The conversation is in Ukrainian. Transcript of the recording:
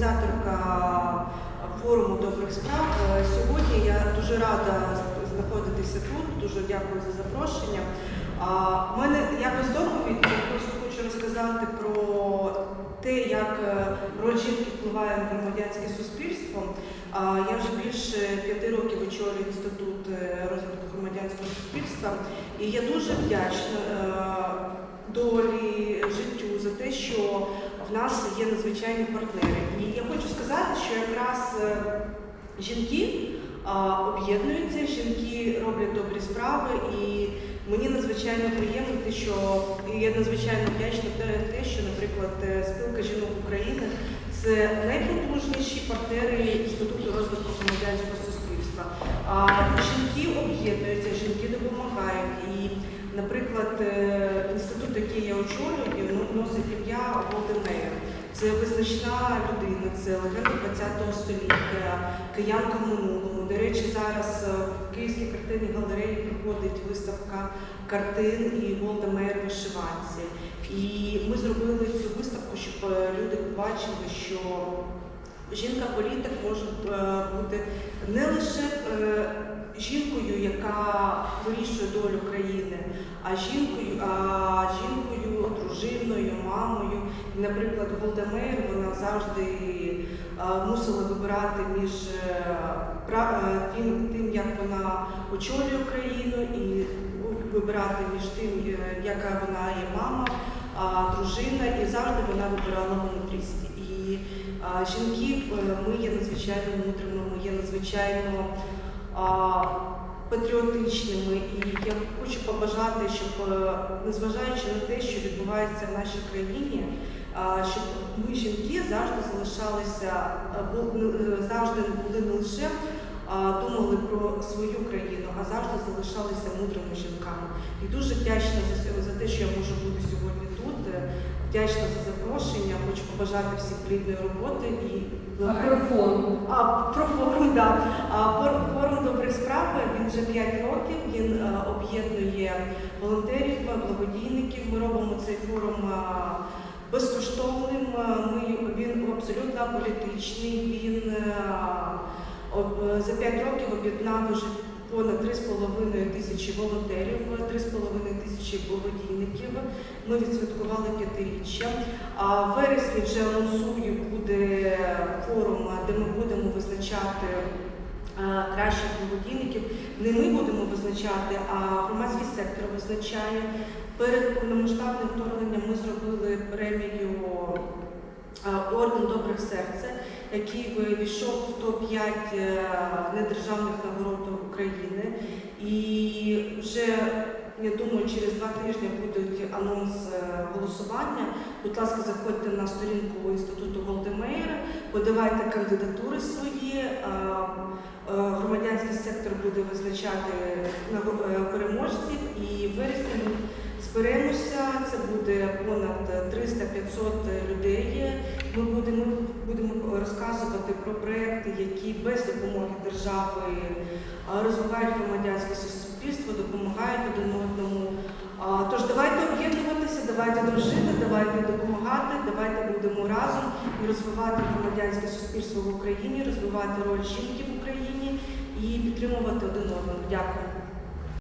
організаторка форуму добрих справ. Е, Сьогодні я дуже рада знаходитися тут. Дуже дякую за запрошення. В мене якось доповідь, просто хочу розказати про те, як е, роль жінки впливає на громадянське суспільство. Я вже більше п'яти років очолюю інститут е, розвитку громадянського суспільства, і я дуже вдячна долі, життю за те, що в нас є надзвичайні партнери. І я хочу сказати, що якраз е, жінки об'єднуються, жінки роблять добрі справи, і мені надзвичайно приємно те, що я надзвичайно вдячна те, що, наприклад, е, спілка жінок України це найпотужніші партнери інституту розвитку громадянського суспільства. Жінки об'єднуються, жінки допомагають. І, наприклад, е, інститут, який я очолюю, носить. Це визначна людина, це легенда ХХ століття, киянка в минулому. До речі, зараз е, в Київській картинній галереї проходить виставка картин і Володимир вишиванці. І ми зробили цю виставку, щоб е, люди побачили, що жінка-політик може е, бути не лише жінкою, яка вирішує долю країни, а жінкою, а жінкою, дружиною, мамою. Наприклад, Володимир вона завжди е, мусила вибирати між е, е, тим, тим, як вона очолює країну, і вибирати між тим, яка вона є мама, дружина, і завжди вона вибирала мудрість. І жінки, ми є надзвичайно мудрими, ми є надзвичайно патріотичними. І я хочу побажати, щоб, е, незважаючи на те, що відбувається в нашій країні, щоб ми, жінки, завжди залишалися, е, е, завжди були не лише думали про свою країну, а завжди залишалися мудрими жінками. І дуже вдячна за, за те, що я можу бути сьогодні тут. Вдячна за запрошення. Хочу побажати всім плідної роботи і а, про форум, да. А, фор- форум добрих справ він вже 5 років. Він е, об'єднує волонтерів, благодійників. Ми робимо цей форум е, безкоштовним. Е, він абсолютно політичний. Він за 5 років об'єднав вже понад 3,5 тисячі волонтерів, 3,5 тисячі благодійників. Ми відсвяткували п'ятиріччя. А в вересні вже анонсую буде форум, де ми будемо визначати кращих благодійників. Не ми будемо визначати, а громадський сектор визначає. Перед повномасштабним вторгненням ми зробили премію Орден Добрих серця, який війшов в топ-5 е, недержавних нагород України. І вже я думаю, через два тижні буде анонс е, голосування. Будь ласка, заходьте на сторінку інституту Володимира, подавайте кандидатури свої. Громадянський сектор буде визначати е, переможців, і вересні зберемося. Це буде понад 300-500 людей. Ми будемо, будемо розказувати про проекти, які без допомоги держави розвивають громадянське суспільство, допомагають один одному. Тож давайте давайте дружити, давайте допомагати, давайте будемо разом і розвивати громадянське суспільство в Україні, розвивати роль жінки в Україні і підтримувати один одного. Дякую.